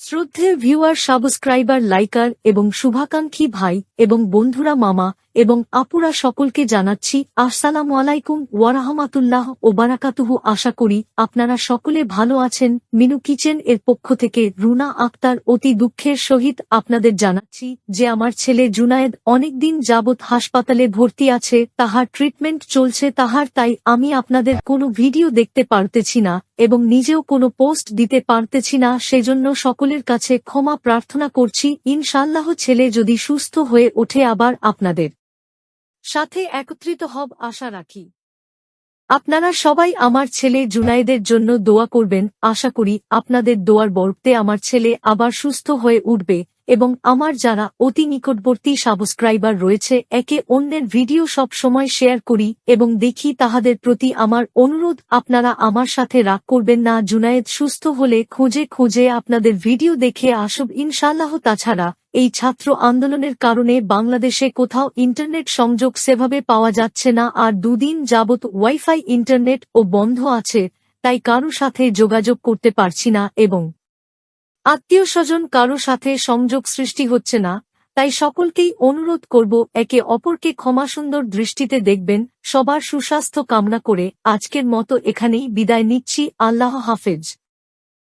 শ্রদ্ধেয় viewer, subscriber, liker এবং শুভাকাঙ্ক্ষী ভাই এবং বন্ধুরা, মামা এবং আপুরা সকলকে জানাচ্ছি আসসালামু আলাইকুম ওয়ারাহমাতুল্লাহ ও বারাকাতুহু আশা করি আপনারা সকলে ভালো আছেন। মিনু কিচেন এর পক্ষ থেকে রুনা আক্তার অতি দুঃখের সহিত আপনাদের জানাচ্ছি যে আমার ছেলে জুনায়েদ অনেকদিন যাবৎ হাসপাতালে ভর্তি আছে, তাহার ট্রিটমেন্ট চলছে, তাহার তাই আমি আপনাদের কোনো ভিডিও দেখতে পারতেছি না। এবং নিজেও কোনো পোস্ট দিতে পারতেছি না, সেজন্য সকলের কাছে ক্ষমা প্রার্থনা করছি। ইনশাল্লাহ ছেলে যদি সুস্থ হয়ে ওঠে আবার আপনাদের সাথে একত্রিত হব, আশা রাখি। আপনারা সবাই আমার ছেলে জুনাইদের জন্য দোয়া করবেন। আশা করি আপনাদের দোয়ার বরফতে আমার ছেলে আবার সুস্থ হয়ে উঠবে। এবং আমার যারা অতি নিকটবর্তী সাবস্ক্রাইবার রয়েছে, একে অন্যের ভিডিও সব সময় শেয়ার করি এবং দেখি তাহাদের প্রতি আমার অনুরোধ, আপনারা আমার সাথে রাগ করবেন না। জুনায়েদ সুস্থ হলে খুঁজে খুঁজে আপনাদের ভিডিও দেখে আসব ইনশাল্লাহ তাছাড়া, এই ছাত্র আন্দোলনের কারণে বাংলাদেশে কোথাও ইন্টারনেট সংযোগ সেভাবে পাওয়া যাচ্ছে না আর দুদিন যাবৎ ওয়াইফাই ইন্টারনেট ও বন্ধ আছে, তাই কারও সাথে যোগাযোগ করতে পারছি না এবং আত্মীয় স্বজন কারও সাথে সংযোগ সৃষ্টি হচ্ছে না, তাই সকলকেই অনুরোধ করব একে অপরকে ক্ষমাসুন্দর দৃষ্টিতে দেখবেন, সবার সুস্বাস্থ্য কামনা করে আজকের মতো এখানেই বিদায় নিচ্ছি, আল্লাহ হাফেজ।